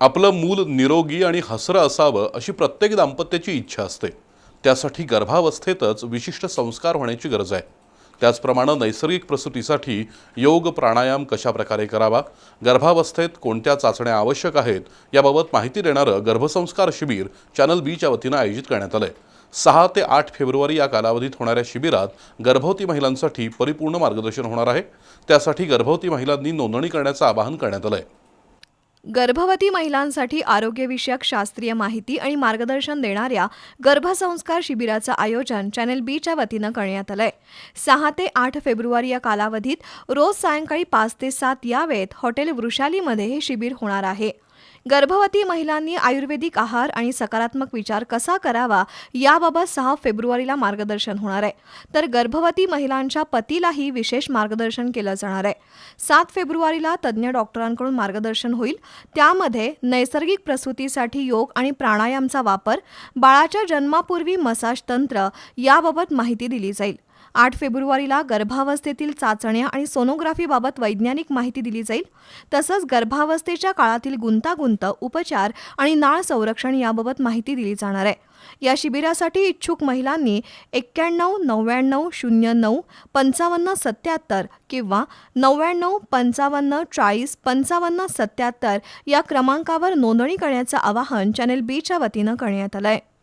आपलं मूल निरोगी आणि हसरं असावं अशी प्रत्येक दाम्पत्याची इच्छा असते. त्यासाठी गर्भावस्थेतच विशिष्ट संस्कार होण्याची गरज आहे. त्याचप्रमाणे नैसर्गिक प्रसूतीसाठी योग प्राणायाम कशा प्रकारे करावा गर्भावस्थेत कोणत्या चाचण्या आवश्यक आहेत याबाबत माहिती देणारं गर्भसंस्कार शिबिर चॅनल बीच्या वतीनं आयोजित करण्यात आलं आहे सहा ते आठ फेब्रुवारी या कालावधीत होणाऱ्या शिबिरात गर्भवती महिलांसाठी परिपूर्ण मार्गदर्शन होणार आहे. त्यासाठी गर्भवती महिलांनी नोंदणी करण्याचं आवाहन करण्यात आलं आहे गर्भवती महिलांसाठी आरोग्यविषयक शास्त्रीय माहिती आणि मार्गदर्शन देणाऱ्या गर्भसंस्कार शिबिराचं आयोजन चॅनेल बीच्या वतीनं करण्यात आलंय. सहा ते आठ फेब्रुवारी या कालावधीत रोज सायंकाळी पाच ते सात या वेळेत हॉटेल वृषालीमध्ये हे शिबिर होणार आहे. गर्भवती महिलांनी आयुर्वेदिक आहार आणि सकारात्मक विचार कसा करावा याबाबत सहा फेब्रुवारीला मार्गदर्शन होणार आहे. तर गर्भवती महिलांच्या पतीलाही विशेष मार्गदर्शन केलं जाणार आहे. सात फेब्रुवारीला तज्ज्ञ डॉक्टरांकडून मार्गदर्शन होईल. त्यामध्ये नैसर्गिक प्रसूतीसाठी योग आणि प्राणायामचा वापर बाळाच्या जन्मापूर्वी मसाज तंत्र याबाबत माहिती दिली जाईल. आठ फेब्रुवारीला गर्भावस्थेतील चाचण्या आणि सोनोग्राफीबाबत वैज्ञानिक माहिती दिली जाईल. तसंच गर्भावस्थेच्या काळातील गुंतागुंत उपचार आणि नाळ संरक्षण याबाबत माहिती दिली जाणार आहे. या शिबिरासाठी इच्छुक महिलांनी एक्क्याण्णव नव्याण्णव शून्य नऊ पंचावन्न सत्याहत्तर किंवा नव्याण्णव पंचावन्न चाळीस पंचावन्न सत्याहत्तर या क्रमांकावर नोंदणी करण्याचं आवाहन चॅनेल बीच्या वतीनं करण्यात आलं आहे